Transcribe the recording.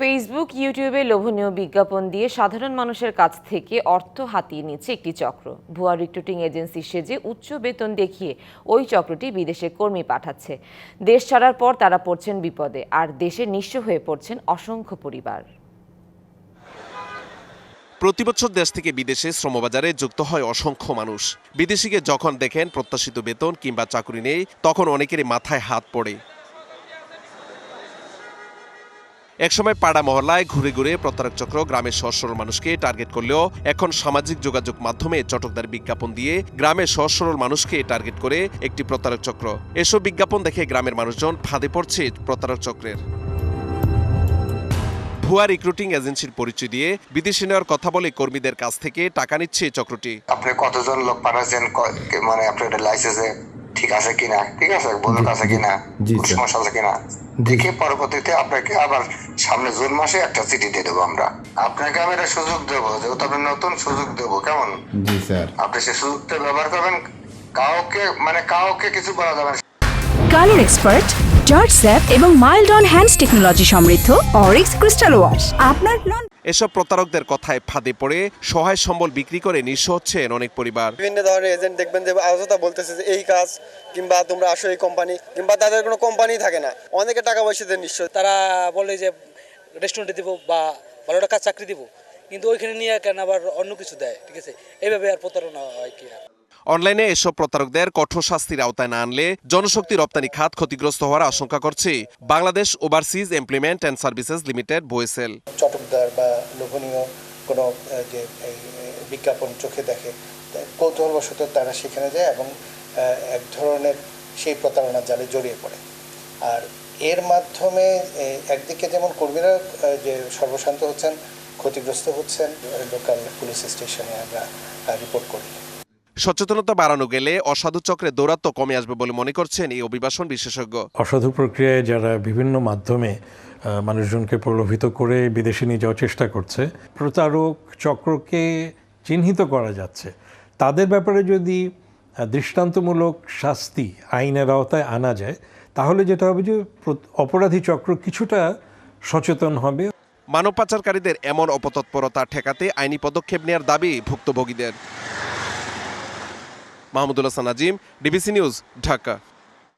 Facebook ইউটিউবে লোভনীয় বিজ্ঞাপন দিয়ে সাধারণ মানুষের কাছ থেকে অর্থ হাতিয়ে নিচ্ছে একটি চক্র। ভুয়া রিক্রুটিং এজেন্সি সেজে উচ্চ বেতন দেখিয়ে ওই চক্রটি বিদেশে কর্মী পাঠাচ্ছে। দেশ ছাড়ার পর তারা পড়ছেন বিপদে, আর দেশে নিঃস্ব হয়ে পড়ছেন অসংখ্য পরিবার। প্রতি বছর দেশ থেকে বিদেশে শ্রমবাজারে যুক্ত হয় অসংখ্য মানুষ। বিদেশিকে যখন দেখেন প্রত্যাশিত বেতন কিংবা চাকরি নেই, তখন অনেকেরই মাথায় হাত পড়ে। একসময় পাড়া মহল্লায় ঘুরে ঘুরে প্রতারক চক্র গ্রামের সহজ সরল মানুষকে টার্গেট করলেও এখন সামাজিক যোগাযোগ মাধ্যমে চটকদার বিজ্ঞাপন দিয়ে গ্রামের সহজ সরল মানুষকে টার্গেট করে একটি প্রতারক চক্র। এসব বিজ্ঞাপন দেখে গ্রামের মানুষজন ফাঁদে পড়ছে প্রতারক চক্রের। ভুয়া রিক্রুটিং এজেন্সির পরিচয় দিয়ে বিদেশে নেওয়ার কথা বলে কর্মীদের কাছ থেকে টাকা নিচ্ছে চক্রটি। আপনি কতজন লোক পাঠাচ্ছেন? মানে আপনার লাইসেন্সে ঠিক আছে কিনা? ঠিক আছে? বন্ধুক আছে কিনা। সমস্যা আছে কিনা? দেখে পরবর্তীতে আপনাকে আবার সামনে জুন মাসে একটা চিঠি দিয়ে দেবো আমরা। আপনাকে আমি একটা সুযোগ দেবো যেহেতু আপনি নতুন সুযোগ দেবো কেমন? জি স্যার। আপনি সেই সুযোগটা ব্যবহার করবেন কাউকে মানে কাউকে কিছু বলা যাবে না। কালার এক্সপার্ট জর্জ স্যাপ এবং মাইল্ড অন হ্যান্ডস টেকনোলজি সমৃদ্ধ অরিক্স ক্রিস্টাল ওয়াশ। আপনার লন এসব প্রতারকদের কথায় ফাঁদে পড়ে সহায় সম্বল বিক্রি করে নিঃস্ব হচ্ছেন অনেক পরিবার। বিভিন্ন ধরনের এজেন্ট দেখবেন যে অযথা বলতেছে যে এই কাজ কিংবা তোমরা আসো এই কোম্পানি কিংবা তাদের কোনো কোম্পানি থাকে না। অনেকে টাকা পয়সা দেয় নিশ্চয় তারা বলে যে রেস্টুরেন্টে দিব বা ভালো টাকা চাকরি দিব। কিন্তু ওইখানে নিয়ে কেন আবার অন্য কিছু দেয়? ঠিক আছে? এইভাবে আর প্রতারণা হয় কি আর অনলাইনে এসব প্রতারকদের কঠোর শাস্তির আওতায় না আনলে জনশক্তি রপ্তানি খাত ক্ষতিগ্রস্ত হওয়ার আশঙ্কা করছে। Bangladesh overseas employment and services limited BOESL চটকদার বা লোভনীয় কোনো যে বিজ্ঞাপন চোখে দেখে কৌতূহলবশত তারা সেখানে যায় এবং এক ধরনের সেই প্রতারণার জালে জড়িয়ে পড়ে। আর এর মাধ্যমে একদিকে যেমন কর্মীরা যে সর্বশান্ত হচ্ছেন, ক্ষতিগ্রস্ত হচ্ছেন, লোকাল পুলিশ স্টেশনে আমরা রিপোর্ট করি। সচেতনতা বাড়ানো গেলে অসাধু চক্রে দৌরাত্ম কমে আসবে বলে মনে করছেন এই অভিবাসন বিশেষজ্ঞ। অসাধু প্রক্রিয়ায় যারা বিভিন্ন মাধ্যমে মানুষজনকে প্রলোভিত করে বিদেশে নিয়ে যাওয়ার চেষ্টা করছে প্রতারক চক্রকে চিহ্নিত করা যাচ্ছে। তাদের ব্যাপারে যদি দৃষ্টান্তমূলক শাস্তি আইনের আওতায় আনা যায় তাহলে যেটা হবে যে অপরাধী চক্র কিছুটা সচেতন হবে। মানব পাচারকারীদের এমন অপতৎপরতা ঠেকাতে আইনি পদক্ষেপ নেওয়ার দাবি ভুক্তভোগীদের। মাহমুদুল সানাজিম নাজিম ডিবিসি নিউজ ঢাকা।